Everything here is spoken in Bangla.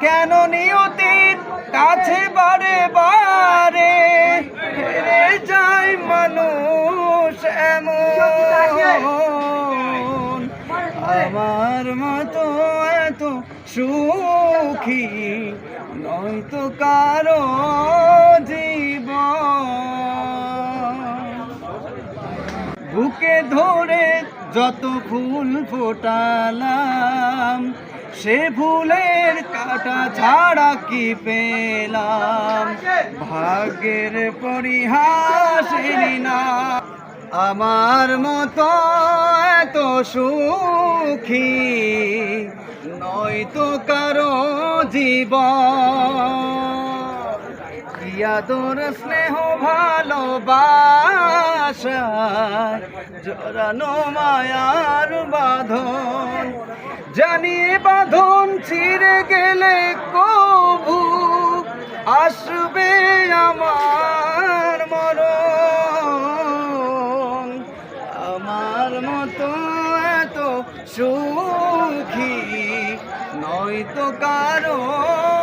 কেন নিয়তির কাছে বারে বারে হেরে যায় মানুষ এমন? আমার মতো এত সুখী নয়তো কারও জীব বুকে ধরে যত ফুল ফোটালাম, সে ফুলের কাটা ছাড়া কি পেলাম? ভাগ্যের পরিহাসিনী না। আমার মতো এত সুখী, নয়তো কারও জীব ইয়াদর স্নেহ ভালোবাসা জড়ানো মায়ার বাঁধন। জানিয়ে বাঁধন ছিঁড়ে গেলে মতো এত সুখী নয়তো কারও